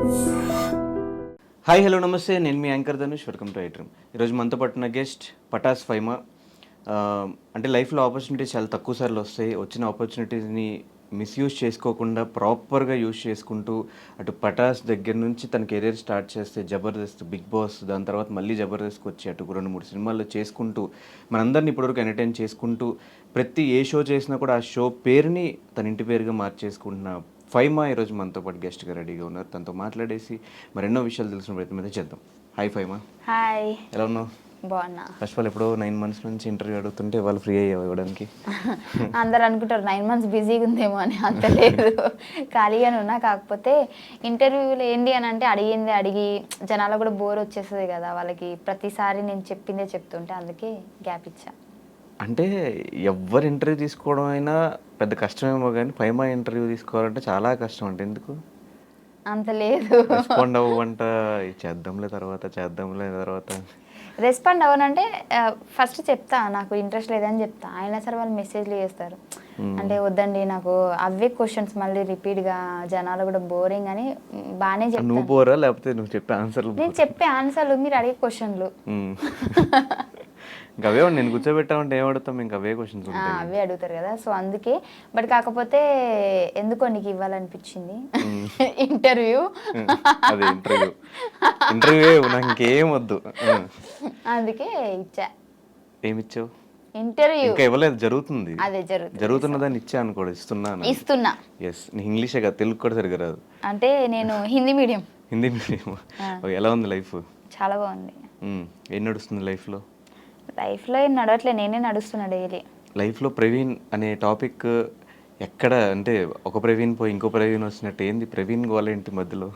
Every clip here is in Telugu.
హాయ్ హలో నమస్తే. నేను మీ యాంకర్ ధనుష్. వెల్కమ్ టు ఐట్రమ్ ఈరోజు మనతో పట్టిన గెస్ట్ పటాస్ ఫైమా. అంటే లైఫ్లో ఆపర్చునిటీస్ చాలా తక్కువ సార్లు వస్తాయి. వచ్చిన ఆపర్చునిటీస్ని మిస్యూజ్ చేసుకోకుండా ప్రాపర్గా యూజ్ చేసుకుంటూ అటు పటాస్ దగ్గర నుంచి తన కెరీర్ స్టార్ట్ చేస్తే జబర్దస్త్ బిగ్ బాస్ దాని తర్వాత మళ్ళీ జబర్దస్త్కి వచ్చి అటు రెండు మూడు సినిమాల్లో చేసుకుంటూ మనందరిని ఇప్పటివరకు ఎంటర్టైన్ చేసుకుంటూ ప్రతి ఏ షో చేసినా కూడా ఆ షో పేరుని తన ఇంటి పేరుగా మార్చేసుకుంటున్న ఫైమా ఈరోజు మనతో పాటు గెస్ట్గా రెడీగా ఉన్నారు. తనతో మాట్లాడేసి మరెన్నో విషయాలు తెలిసిన ప్రయత్నం అయితే చేద్దాం. హాయ్ ఫైమా. హాయ్ ఎలా ఉన్నావు? బాగున్నా. ఫస్ట్ ఆల్ ఎప్పుడో నైన్ మంత్స్ నుంచి ఇంటర్వ్యూ అడుగుతుంటే వాళ్ళు ఫ్రీ అయ్యావు ఇవ్వడానికి. అందరు అనుకుంటారు నైన్ మంత్స్ బిజీగా ఉందేమో అని అంత లేదు. ఖాళీగానే ఉన్నా కాకపోతే ఇంటర్వ్యూలో ఏంటి అని అంటే అడిగింది అడిగి జనాలకు కూడా బోర్ వచ్చేస్తుంది కదా వాళ్ళకి ప్రతిసారి నేను చెప్పిందే చెప్తుంటే అందుకే గ్యాప్ ఇచ్చా. అంటే ఎవరు ఇంటర్వ్యూ తీసుకోవడం అయినా పెద్ద కష్టమేమో కానీ ఫైమా ఇంటర్వ్యూ తీసుకోవాలంటే చాలా కష్టం అంటే ఎందుకు? అంత లేదు. రెస్పాండ్ అవ్వంట "ఇది చేద్దాంలే తర్వాత చేద్దాంలే తర్వాత. రెస్పాండ్ అవ్వనంటే ఫస్ట్ చెప్తా నాకు ఇంట్రెస్ట్ లేదని చెప్తా. అయినా సరే వాళ్ళు మెసేజ్లు చేస్తారు. అంటే వద్దండి నాకు అవే క్వశ్చన్స్ మళ్ళీ రిపీట్గా జనాలు కూడా బోరింగ్ అని బాగానే నువ్వు పోరా లేకపోతే నువ్వు చెప్పే ఆన్సర్లు నేను చెప్పే ఆన్సర్లు మీరు అడిగే క్వశ్చన్లు. ఇంకా అవే నేను కూర్చోబెట్టామంటే ఏం అడుగుతాం? ఇంకా అవే క్వశ్చన్స్ అవే అడుగుతారు కదా. సో అందుకే బట్ కాకపోతే ఎందుకో నీకు ఇవ్వాలనిపించింది? ఇంటర్వ్యూ. అదే ఇంటర్వ్యూ. ఇంటర్వ్యూ నాకు ఇంకేం వద్దు. అందుకే ఇచ్చా. ఏమిచ్చావు? ఇంటర్వ్యూ. ఇంకా ఇవ్వలేదు జరుగుతుంది. అదే జరుగుతుంది. జరుగుతున్నదాన్ని ఇచ్చా అనుకోడు ఇస్తున్నాను ఇస్తున్నా. ఎస్ నీ ఇంగ్లీషే కదా తెలుగు కూడా సరిగా రాదు. అంటే నేను హిందీ మీడియం. హిందీ మీడియం. ఎలా ఉంది లైఫ్? చాలా బాగుంది. ఏం నడుస్తుంది లైఫ్లో? లైఫ్లో ఏం నడవట్లే నేనే నడుస్తున్నా డైలీ. లైఫ్లో ప్రవీణ్ అనే టాపిక్ ఎక్కడ అంటే ఒక ప్రవీణ్ పోయి ఇంకో ప్రవీణ్ వచ్చినట్టు ఏంది? ప్రవీణ్ గోల ఏంటి మధ్యలో?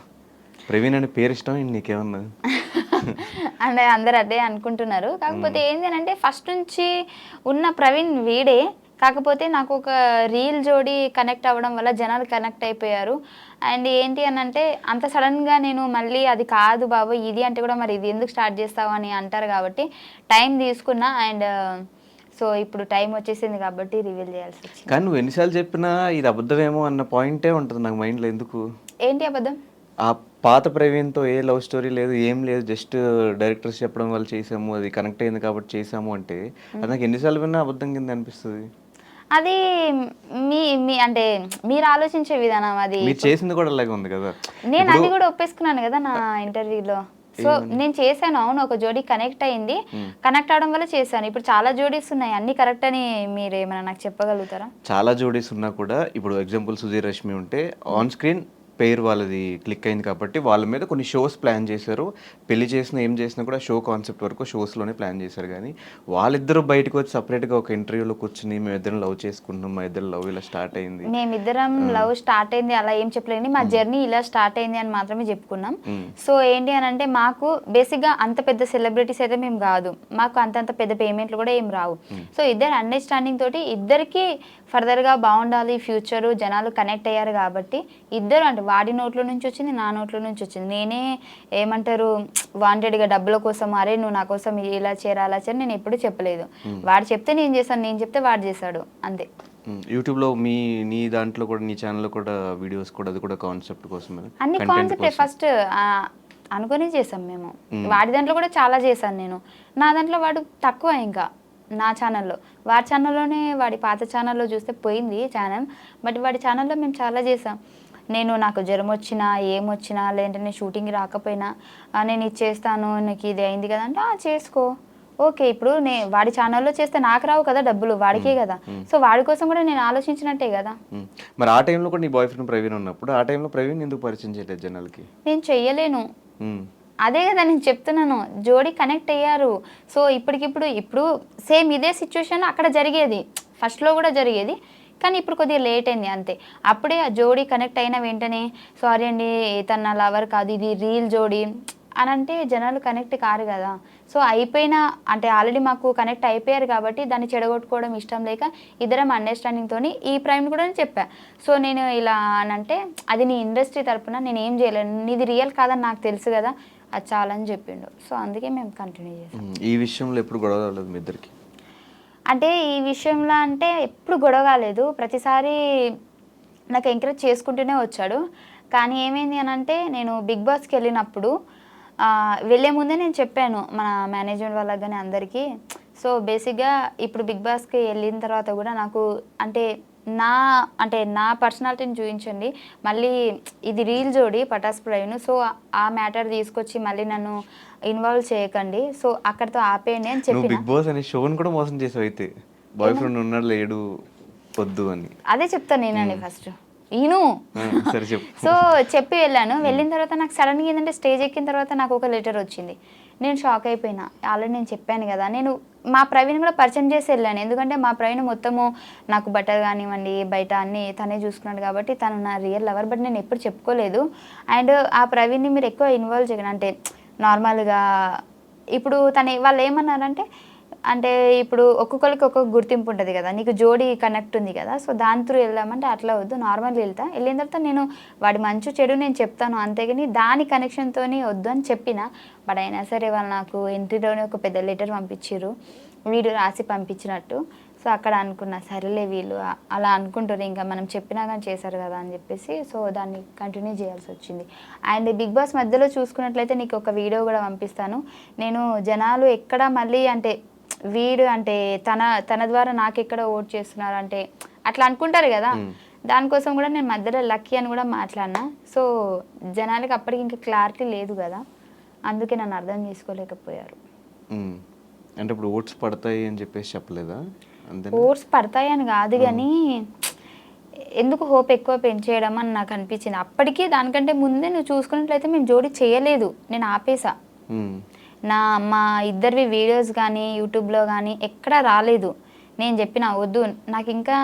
ప్రవీణ్ అనే పేరు ఇష్టం ఏంటి నీకేమన్నా? అంటే అందరు అదే అనుకుంటున్నారు. కాకపోతే ఏంటి అని అంటే ఫస్ట్ నుంచి ఉన్న ప్రవీణ్ వీడే కాకపోతే నాకు ఒక రీల్ జోడి కనెక్ట్ అవ్వడం వల్ల జనాలు కనెక్ట్ అయిపోయారు. అండ్ ఏంటి అని అంటే అంత సడన్గా నేను మళ్ళీ అది కాదు బాబు ఇది అంటే కూడా మరి ఇది ఎందుకు స్టార్ట్ చేస్తావు అని అంటారు కాబట్టి టైం తీసుకున్నా అండ్ సో ఇప్పుడు టైం వచ్చేసింది కాబట్టి రివీల్ చేయాల్సి వచ్చింది. కానీ నువ్వు ఎన్నిసార్లు చెప్పినా ఇది అబద్ధమేమో అన్న పాయింటే ఉంటుంది నాకు మైండ్లో ఎందుకు? ఏంటి అబద్ధం? ఆ పాత ప్రవీణ్తో ఏ లవ్ స్టోరీ లేదు ఏం లేదు జస్ట్ డైరెక్టర్స్ చెప్పడం వల్ల చేసాము అది కనెక్ట్ అయింది కాబట్టి చేసాము అంటే అది నాకు ఎన్నిసార్లు విన్నా అబద్ధం కింద అనిపిస్తుంది. అది మీ మీ అంటే మీరు ఆలోచించే విధానం అది. మీరు చేసింది కూడా అలాగే ఉంది కదా. నేను అది కూడా ఒప్పేసుకున్నాను కదా నా ఇంటర్వ్యూలో. సో నేను చేశాను అవును ఒక జోడీ కనెక్ట్ అయింది. కనెక్ట్ అవడం వల్ల చేశాను. ఇప్పుడు చాలా జోడీస్ ఉన్నాయి. అన్ని కరెక్ట్ అని మీరు ఏమైనా నాకు చెప్పగలుగుతారా? చాలా జోడీస్ ఉన్నా కూడా ఇప్పుడు ఎగ్జాంపుల్ సుధీర్ రష్మి ఉంటే ఆన్ స్క్రీన్ పేరు వాళ్ళది క్లిక్ అయింది కాబట్టి వాళ్ళ మీద కొన్ని షోస్ ప్లాన్ చేశారు. పెళ్ళి చేసిన ఏం చేసినా కూడా షో కాన్సెప్ట్ వరకు షోస్లోనే ప్లాన్ చేశారు కానీ వాళ్ళిద్దరూ బయటకు వచ్చి సపరేట్గా ఒక ఇంటర్వ్యూలో కూర్చుని మేము ఇద్దరం లవ్ చేసుకుంటున్నాం మా ఇద్దరు లవ్ ఇలా స్టార్ట్ అయింది. మేమిద్దరం లవ్ స్టార్ట్ అయింది అలా ఏం చెప్పలేండి మా జర్నీ ఇలా స్టార్ట్ అయింది అని మాత్రమే చెప్పుకున్నాం. సో ఏంటి అని అంటే మాకు బేసిక్గా అంత పెద్ద సెలబ్రిటీస్ అయితే మేము కాదు. మాకు అంతంత పెద్ద పేమెంట్లు కూడా ఏం రావు. సో ఇద్దరు అండర్స్టాండింగ్ తోటి ఇద్దరికి ఫర్దర్గా బాగుండాలి ఫ్యూచరు జనాలు కనెక్ట్ అయ్యారు కాబట్టి ఇద్దరు అంటే వాడి నోట్ల నుంచి వచ్చింది నా నోట్ల నుంచి వచ్చింది. నేనే ఏమంటారు వాంటెడ్గా డబ్బుల కోసం అరే నువ్వు నా కోసం ఇలా చేయరా అలా నేను ఎప్పుడు చెప్పలేదు. వాడు చెప్తే నేను చేశాను నేను చెప్తే వాడు చేశాడు అంతే. యూట్యూబ్లో మీ నీ దాంట్లో కూడా నీ ఛానల్లో కూడా వీడియోస్ కూడా అది కూడా కాన్సెప్ట్ కోసమే అన్ని కాన్సెప్టే ఫస్ట్ అనుకుని చేసాం మేము. వాడి దాంట్లో కూడా చాలా చేశాను నేను. నా దాంట్లో వాడు తక్కువ ఇంకా నా ఛానల్లో వాడి ఛానల్లోనే వాడి పాత ఛానల్లో చూస్తే పోయింది ఛానల్ బట్ వాడి ఛానల్లో మేము చాలా చేసాం నేను నాకు జ్వరం వచ్చినా ఏమొచ్చినా లేదంటే నేను షూటింగ్ రాకపోయినా "ఆ, నేను ఇది చేస్తాను నీకు ఇది అయింది కదా అంటే "ఆ, చేసుకో. ఓకే ఇప్పుడు నే వాడి ఛానల్లో చేస్తే నాకు రావు కదా డబ్బులు వాడికే కదా. సో వాడి కోసం కూడా నేను ఆలోచించినట్టే కదా. మరి ఆ టైంలో కూడా నీ బాయ్ ఫ్రెండ్ ప్రవీణ్ ఉన్నప్పుడు ఆ టైంలో ప్రవీణ్ ఎందుకు పరిచయం చేయలేదు జనాలకి? నేను చెయ్యలేను. అదే కదా నేను చెప్తున్నాను జోడీ కనెక్ట్ అయ్యారు. సో ఇప్పటికిప్పుడు ఇప్పుడు సేమ్ ఇదే సిచ్యువేషన్ అక్కడ జరిగేది. ఫస్ట్లో కూడా జరిగేది. కానీ ఇప్పుడు కొద్దిగా లేట్ అయింది అంతే. అప్పుడే ఆ జోడీ కనెక్ట్ అయిన వెంటనే సారీ అండి తన లవర్ కాదు ఇది రీల్ జోడీ అని అంటే జనాలు కనెక్ట్ కారు కదా. సో అయిపోయిన అంటే ఆల్రెడీ మాకు కనెక్ట్ అయిపోయారు కాబట్టి దాన్ని చెడగొట్టుకోవడం ఇష్టం లేక ఇద్దరం అండర్స్టాండింగ్తో ఈ ప్రైమ్ కూడా నేను చెప్పా. సో నేను ఇలా అని అంటే అది నీ ఇండస్ట్రీ తరపున నేను ఏం చేయలేను నీది రియల్ కాదని నాకు తెలుసు కదా అది చాలని చెప్పిండు. సో అందుకే మేము కంటిన్యూ చేసాం. ఈ విషయంలో ఎప్పుడు గొడవ మీ ఇద్దరికి? అంటే ఈ విషయంలో అంటే ఎప్పుడు గొడవ కాలేదు. ప్రతిసారి నాకు ఎంకరేజ్ చేసుకుంటూనే వచ్చాడు. కానీ ఏమైంది అని అంటే నేను బిగ్ బాస్కి వెళ్ళినప్పుడు వెళ్ళే ముందే నేను చెప్పాను మన మేనేజ్మెంట్ వాళ్ళకి కానీ అందరికీ. సో బేసిక్గా ఇప్పుడు బిగ్ బాస్కి వెళ్ళిన తర్వాత కూడా నాకు అంటే నా అంటే నా పర్సనాలిటీని చూపించండి. మళ్ళీ ఇది రీల్ జోడి పటాస్ ప్రవీణ్. సో ఆ మ్యాటర్ తీసుకొచ్చి మళ్ళీ నన్ను ఇన్వాల్వ్ చేయకండి. సో అక్కడితో ఆపేయండి అని చెప్పిన. బిగ్ బాస్ అనే షోని కూడా మోసం చేసావు అయితే. బాయ్ ఫ్రెండ్ ఉన్నాడు లేడు వద్దు అని. అదే చెప్తాను నేనండి ఫస్ట్ ఈను. చెప్పు. సో చెప్పి వెళ్ళాను. వెళ్ళిన తర్వాత నాకు సడన్గా ఏంటంటే స్టేజ్ ఎక్కిన తర్వాత నాకు ఒక లెటర్ వచ్చింది. నేను షాక్ అయిపోయినా. ఆల్రెడీ నేను చెప్పాను కదా. నేను మా ప్రవీణ్ కూడా పరిచయం చేసి వెళ్ళాను. ఎందుకంటే మా ప్రవీణ్ మొత్తము నాకు బట్టలు కానివ్వండి బయట అన్ని తనే చూసుకున్నాడు కాబట్టి తను నా రియల్ లవర్ బట్ నేను ఎప్పుడు చెప్పుకోలేదు. అండ్ ఆ ప్రవీణ్ని మీరు ఎక్కువ ఇన్వాల్వ్ చేయగలను అంటే నార్మల్గా ఇప్పుడు తను వాళ్ళు ఏమన్నారంటే అంటే ఇప్పుడు ఒక్కొక్కరికి ఒక్కొక్క గుర్తింపు ఉంటుంది కదా. నీకు జోడీ కనెక్ట్ ఉంది కదా. సో దాని త్రూ వెళ్దామంటే అట్లా వద్దు. నార్మల్గా వెళ్తా. వెళ్ళిన తర్వాత నేను వాడి మంచు చెడు నేను చెప్తాను అంతేగాని దాని కనెక్షన్తోని వద్దు అని చెప్పిన. బట్ అయినా సరే వాళ్ళు నాకు ఎంట్రీలోనే ఒక పెద్ద లెటర్ పంపించారు వీడు రాసి పంపించినట్టు. సో అక్కడ అనుకున్నా సరేలే వీళ్ళు అలా అనుకుంటారు ఇంకా మనం చెప్పినా కానీ చేశారు కదా అని చెప్పేసి సో దాన్ని కంటిన్యూ చేయాల్సి వచ్చింది. అండ్ బిగ్ బాస్ మధ్యలో చూసుకున్నట్లయితే నీకు ఒక వీడియో కూడా పంపిస్తాను. నేను జనాలు ఎక్కడ మళ్ళీ అంటే వీడు అంటే తన తన ద్వారా నాకెక్కడ ఓట్ చేస్తున్నారు అంటే అట్లా అనుకుంటారు కదా. దానికోసం కూడా నేను మధ్యలో లక్కీ అని కూడా మాట్లాడినా. సో జనాలకి అప్పటికి ఇంకా క్లారిటీ లేదు కదా. అందుకే నన్ను అర్థం చేసుకోలేకపోయారు. అంటే ఇప్పుడు ఓట్స్ పడతాయి అని చెప్పేసి చెప్పలేదా? ఓట్స్ పడతాయి అని కాదు కానీ ఎందుకు హోప్ ఎక్కువ పెంచేయడం అని నాకు అనిపించింది. అప్పటికి దానికంటే ముందే నువ్వు చూసుకున్నట్లయితే మేము జోడి చేయలేదు. నేను ఆపేసా. నా మా ఇద్దరివి వీడియోస్ కానీ యూట్యూబ్లో కానీ ఎక్కడా రాలేదు. నేను చెప్పిన వద్దు నాకు ఇంకా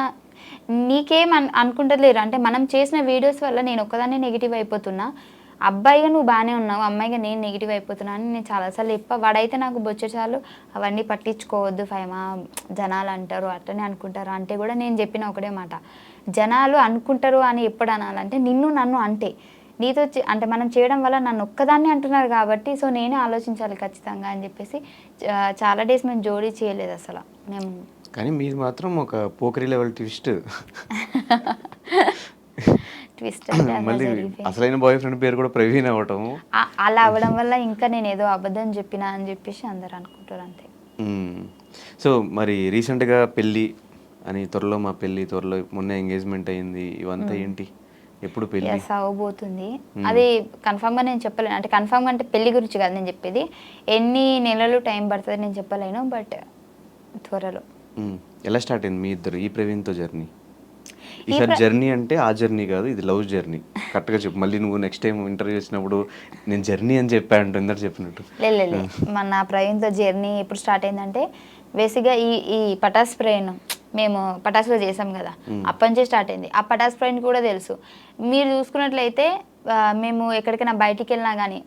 నీకేం అన్ అనుకుంటలేరు అంటే మనం చేసిన వీడియోస్ వల్ల నేను ఒక్కదాన్ని నెగిటివ్ అయిపోతున్నా. అబ్బాయిగా నువ్వు బాగానే ఉన్నావు అమ్మాయిగా నేను నెగిటివ్ అయిపోతున్నా అని నేను చాలాసార్లు చెప్పా. వాడైతే నాకు బొచ్చచాలు అవన్నీ పట్టించుకోవద్దు ఫైమా జనాలు అంటారు అట్లనే అనుకుంటారు అంటే కూడా నేను చెప్పిన ఒకటే మాట. జనాలు అనుకుంటారు అని ఎప్పుడు అనాలంటే నిన్ను నన్ను అంటే. నీతో అంటే మనం చేయడం వల్ల నన్ను ఒక్కదాన్ని అంటున్నారు కాబట్టి సో నేనే ఆలోచించాలి ఖచ్చితంగా అని చెప్పేసి చాలా డేస్ మేము జోడీ చేయలేదు అసలు. మేము కానీ మీది మాత్రం ఒక పోకరీ లెవెల్ ట్విస్ట్. ట్విస్ట్ మళ్ళీ. అసలైన బాయ్ ఫ్రెండ్ పేరు కూడా ప్రవీణ్ అవటం ఆ- అలా అవ్వడం వల్ల ఇంకా నేను ఏదో అబద్ధం చెప్పినా అని చెప్పేసి అందరు అనుకుంటారు అంతే. సో మరి రీసెంట్గా పెళ్ళి అని త్వరలో మా పెళ్ళి త్వరలో మొన్న ఎంగేజ్మెంట్ అయింది ఇవంతా ఏంటి? ఎప్పుడు ఎస్ అవ్వబోతుంది. అది కన్ఫామ్గా నేను చెప్పలేను. అంటే కన్ఫామ్గా అంటే పెళ్ళి గురించి కాదు నేను చెప్పేది. ఎన్ని నెలలు టైం పడుతుంది నేను చెప్పలేను బట్ త్వరలో. ఎలా స్టార్ట్ అయింది మీ ఇద్దరు ఈ ప్రవీణ్తో జర్నీ? ఈసారి జర్నీ అంటే ఆ జర్నీ కాదు ఇది లవ్ జర్నీ. కరెక్ట్గా చెప్పు. మళ్ళీ నువ్వు నెక్స్ట్ టైం ఇంటర్వ్యూ చేసినప్పుడు నేను జర్నీ అని చెప్పా అంటూ ఇందరు చెప్పినట్టు. లే లే, లే. మన ప్రవీణ్తో జర్నీ ఎప్పుడు స్టార్ట్ అయిందంటే బేసిక్గా ఈ ఈ పటాస్ ప్రయాణం మేము పటాస్లో చేసాం కదా. అప్పటి నుంచే స్టార్ట్ అయింది. ఆ పటాస్ ప్రయాణ్ కూడా తెలుసు. మీరు చూసుకున్నట్లయితే మేము ఎక్కడికైనా బయటికి వెళ్ళినా కానీ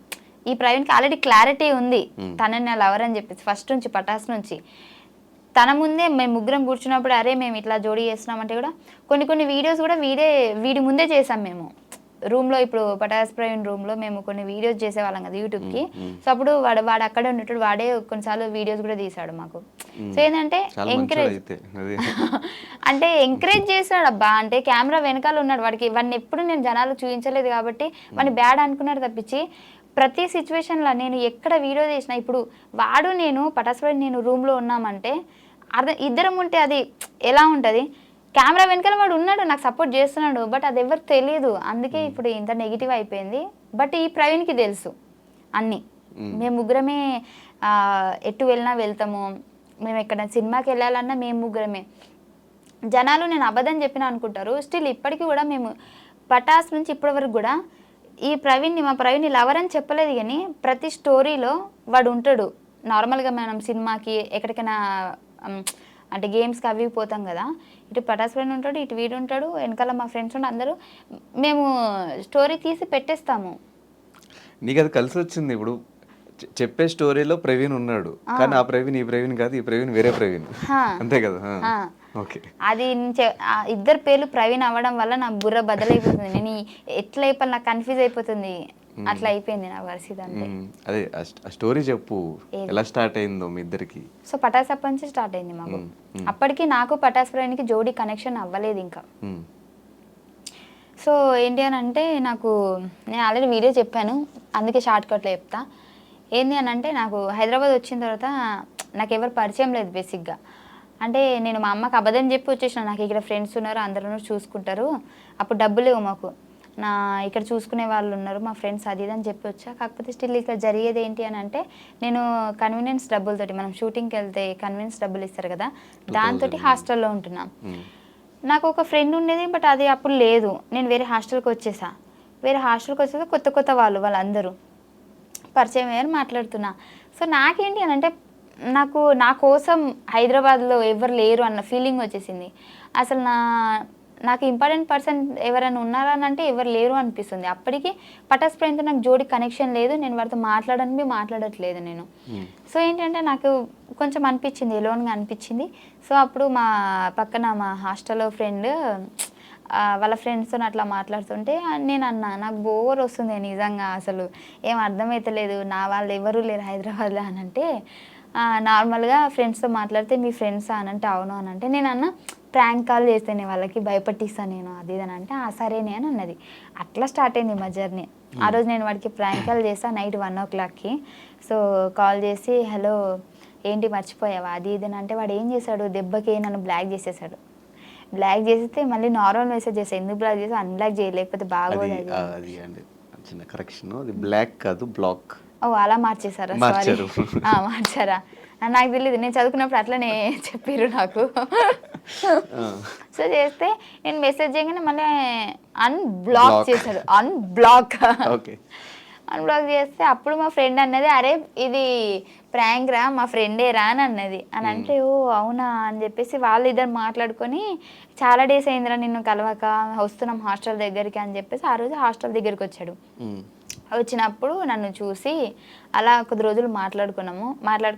ఈ ప్రవీణ్కి ఆల్రెడీ క్లారిటీ ఉంది. తనని నా లవర్ అని చెప్పేసి ఫస్ట్ నుంచి పటాస్ నుంచి. తన ముందే మేము ముగ్గురం కూర్చున్నప్పుడు అరే మేము ఇట్లా జోడీ చేస్తున్నామంటే కూడా కొన్ని కొన్ని వీడియోస్ కూడా వీడే వీడి ముందే చేసాం మేము. రూమ్లో ఇప్పుడు పటాస్ ప్రవీణ్ రూమ్లో మేము కొన్ని వీడియోస్ చేసేవాళ్ళం కదా యూట్యూబ్కి. సో అప్పుడు వాడు వాడు అక్కడే ఉన్నట్టు వాడే కొన్నిసార్లు వీడియోస్ కూడా తీసాడు మాకు. సో ఏంటంటే ఎంకరేజ్ అంటే ఎంకరేజ్ చేశాడు అబ్బా. అంటే కెమెరా వెనకాల ఉన్నాడు. వాడికి వాడిని ఎప్పుడు నేను జనాలు చూపించలేదు కాబట్టి వాడిని బ్యాడ్ అనుకున్నాడు తప్పించి ప్రతి సిచ్యువేషన్లో నేను ఎక్కడ వీడియో చేసినా ఇప్పుడు వాడు నేను పటాస్వాడి నేను రూమ్లో ఉన్నామంటే అర్థం ఇద్దరం ఉంటే అది ఎలా ఉంటుంది? కెమెరా వెనకాల వాడు ఉన్నాడు. నాకు సపోర్ట్ చేస్తున్నాడు. బట్ అది ఎవరికి తెలియదు. అందుకే ఇప్పుడు ఇంత నెగిటివ్ అయిపోయింది. బట్ ఈ ప్రవీణ్కి తెలుసు అన్నీ. మేము. ముగ్గురమే ఎటు వెళ్ళినా వెళ్తాము. మేము ఎక్కడ సినిమాకి వెళ్ళాలన్నా మేము ముగ్గురమే. జనాలు నేను అబద్ధం చెప్పిన అనుకుంటారు. స్టిల్ ఇప్పటికీ కూడా మేము పటాస్ నుంచి ఇప్పటి వరకు కూడా ఈ ప్రవీణ్ని మా ప్రవీణ్ని లవర్ అని చెప్పలేదు కానీ ప్రతి స్టోరీలో వాడు ఉంటాడు. నార్మల్గా మనం సినిమాకి ఎక్కడికైనా అంటే గేమ్స్కి అవి ఇవి పోతాం కదా. ఇటు పటాస్ ఫ్రెండ్ ఉంటాడు ఇటు వీడు ఉంటాడు వెనకాల మా ఫ్రెండ్స్ ఉండి అందరూ మేము స్టోరీ తీసి పెట్టేస్తాము. నీకు అది కలిసి వచ్చింది ఇప్పుడు. చెప్పే స్టోరీలో ప్రవీణ్ ఉన్నాడు. కానీ ఆ ప్రవీణ్ ఈ ప్రవీణ్ కాదు ఈ ప్రవీణ్ వేరే ప్రవీణ్. అంతే కదా. ఓకే. అది ఇద్దరు పేర్లు ప్రవీణ్ అవ్వడం వల్ల నా బుర్ర బదలైపోతుంది. నేను ఎట్లా అయిపోయి నాకు కన్ఫ్యూజ్ అయిపోతుంది. అట్లా అయిపోయింది నా పరిస్థితి అంతే. అదే స్టోరీ చెప్పు? ఎలా స్టార్ట్ అయిందో మీ ఇద్దరికి. సో పటాస్ అప్పటి నుంచి స్టార్ట్ అయింది మాకు. అప్పటికి నాకు పటాస్ ప్రవీణ్కి జోడీ కనెక్షన్ అవ్వలేదు ఇంకా. సో ఏంటి అని అంటే నాకు నేను ఆల్రెడీ వీడియో చెప్పాను. అందుకే షార్ట్ కట్లో చెప్తా. ఏంటి అని అంటే నాకు హైదరాబాద్ వచ్చిన తర్వాత నాకు ఎవరు పరిచయం లేదు బేసిక్గా. అంటే నేను మా అమ్మకి అబద్ధం చెప్పి వచ్చేసిన. నాకు ఇక్కడ ఫ్రెండ్స్ ఉన్నారు అందరూ చూసుకుంటారు. అప్పుడు డబ్బులు లేవు మాకు. నా ఇక్కడ చూసుకునే వాళ్ళు ఉన్నారు మా ఫ్రెండ్స్ అది ఇది అని చెప్పి వచ్చా. కాకపోతే స్టిల్ ఇక్కడ జరిగేది ఏంటి అని అంటే నేను కన్వీనియన్స్ డబ్బులతోటి మనం షూటింగ్కి వెళ్తే కన్వీనియన్స్ డబ్బులు ఇస్తారు కదా దాంతో హాస్టల్లో ఉంటున్నాం. నాకు ఒక ఫ్రెండ్ ఉండేది బట్ అది అప్పుడు లేదు. నేను వేరే హాస్టల్కి వచ్చేసా. వేరే హాస్టల్కి వచ్చేసా కొత్త కొత్త వాళ్ళు వాళ్ళందరూ. పరిచయం అయ్యారు మాట్లాడుతున్నా. సో నాకేంటి అని అంటే నాకు నా కోసం హైదరాబాద్లో ఎవరు లేరు అన్న ఫీలింగ్ వచ్చేసింది. అసలు నా నాకు ఇంపార్టెంట్ పర్సన్ ఎవరైనా ఉన్నారా అని అంటే ఎవరు లేరు అనిపిస్తుంది. అప్పటికి పటాస్ ప్రేమ్తో నాకు జోడి కనెక్షన్ లేదు. నేను వారితో మాట్లాడని మాట్లాడట్లేదు నేను. సో ఏంటంటే నాకు కొంచెం అనిపించింది ఎలోన్గా అనిపించింది. సో అప్పుడు మా పక్కన మా హాస్టల్లో ఫ్రెండ్ వాళ్ళ ఫ్రెండ్స్తో అట్లా మాట్లాడుతుంటే నేను అన్నా నాకు బోర్ వస్తుంది నిజంగా అసలు. ఏం అర్థమవుతలేదు నా వాళ్ళు ఎవరు లేరు హైదరాబాద్లో అని అంటే నార్మల్గా ఫ్రెండ్స్తో మాట్లాడితే మీ ఫ్రెండ్సా అని అంటే అవును అని అంటే నేను అన్న ప్రాంక్ కాల్ చేస్తేనే వాళ్ళకి భయపట్టిస్తాను నేను అది ఇది అని అంటే ఆ సరేనే అని అన్నది. అట్లా స్టార్ట్ అయింది మా జర్నీ ఆ రోజు నేను వాడికి ప్రాంక్ కాల్ చేస్తాను నైట్ వన్ ఓ క్లాక్కి. సో కాల్ చేసి హలో ఏంటి మర్చిపోయావా? అది ఇది అంటే వాడు ఏం చేశాడు? దెబ్బకి నన్ను బ్లాక్ చేసేసాడు. బ్లాక్ చేస్తే మళ్ళీ నార్మల్ మెసేజ్ చేస్తాను ఎందుకు బ్లాక్ చేసి అన్బ్లాక్ చేయలేకపోతే బాగోదు అది అండి. చిన్న కరెక్షన్ అది బ్లాక్ కాదు బ్లాక్ ఓ అలా మార్చేసారా సారీ మార్చారు. నాకు తెలియదు నేను చదువుకున్నప్పుడు అట్లనే చెప్పారు నాకు. సో చేస్తే నేను మెసేజ్ చేయగానే మళ్ళీ అన్బ్లాక్. చేశాడు అన్బ్లాక్ ఓకే అన్బ్లాక్ చేస్తే అప్పుడు మా ఫ్రెండ్ అన్నది అరే ఇది ప్రాంక్ రా మా ఫ్రెండే రా అని అన్నది. అని అంటే ఓ అవునా అని చెప్పేసి వాళ్ళు ఇద్దరు మాట్లాడుకొని చాలా డేస్ అయిందిరా నిన్ను కలవక వస్తున్నాం హాస్టల్ దగ్గరికి అని చెప్పేసి ఆ రోజు హాస్టల్ దగ్గరికి వచ్చాడు. వచ్చినప్పుడు నన్ను చూసి అలా కొద్ది రోజులు మాట్లాడుకున్నాము. మాట్లాడుకున్న